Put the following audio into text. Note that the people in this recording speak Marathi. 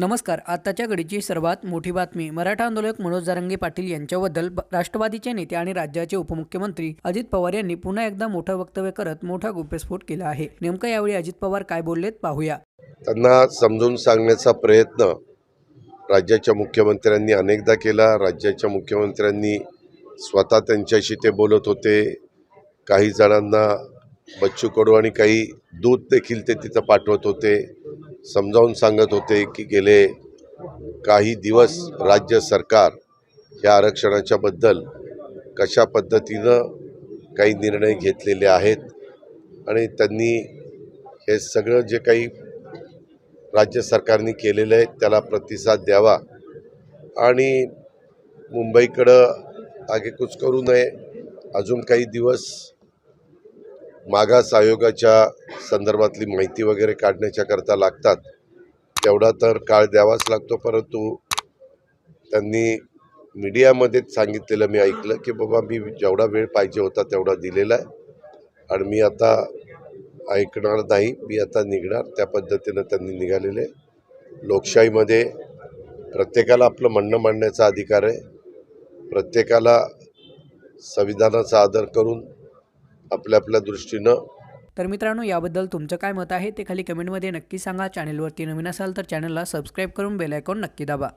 नमस्कार आताच्या घडीची सर्वात मोठी बातमी. मराठा आंदोलक मनोज जारंगे पाटील यांच्याबद्दल राष्ट्रवादीचे नेते आणि राज्याचे उपमुख्यमंत्री अजित पवार यांनी पुन्हा एकदा मोठं वक्तव्य करत मोठा गुप्यस्फोट केला आहे. नेमकं यावेळी अजित पवार काय बोललेत पाहूया. त्यांना समजून सांगण्याचा प्रयत्न राज्याच्या मुख्यमंत्र्यांनी अनेकदा केला. राज्याच्या मुख्यमंत्र्यांनी स्वतः त्यांच्याशी ते बोलत होते. काही जणांना बच्चू कडू आणि काही दूध देखील ते तिथं पाठवत होते. समजावून सांगत होते की गेले काही दिवस राज्य सरकार या आरक्षणाच्याबद्दल कशा पद्धतीनं काही निर्णय घेतलेले आहेत आणि त्यांनी हे सगळं जे काही राज्य सरकारने केलेलं आहे त्याला प्रतिसाद द्यावा. आणि मुंबईकडं आगेकूच करू नये. अजून काही दिवस मागास आयोगाच्या संदर्भातली माहिती वगैरे काढण्याच्याकरता लागतात तेवढा तर काळ द्यावाच लागतो. परंतु त्यांनी मीडियामध्येच सांगितलेलं मी ऐकलं की बाबा मी जेवढा वेळ पाहिजे होता तेवढा दिलेला आहे आणि मी आता ऐकणार नाही मी आता निघणार. त्या पद्धतीनं त्यांनी निघालेले. लोकशाहीमध्ये प्रत्येकाला आपलं म्हणणं मांडण्याचा अधिकार आहे. प्रत्येकाला संविधानाचा आदर करून आपल्या आपल्या दृष्टीनं. तर मित्रांनो याबद्दल तुमचं काय मत आहे ते खाली कमेंटमध्ये नक्की सांगा. चॅनलवरती नवीन असाल तर चॅनलला सबस्क्राईब करून बेल आयकॉन नक्की दाबा.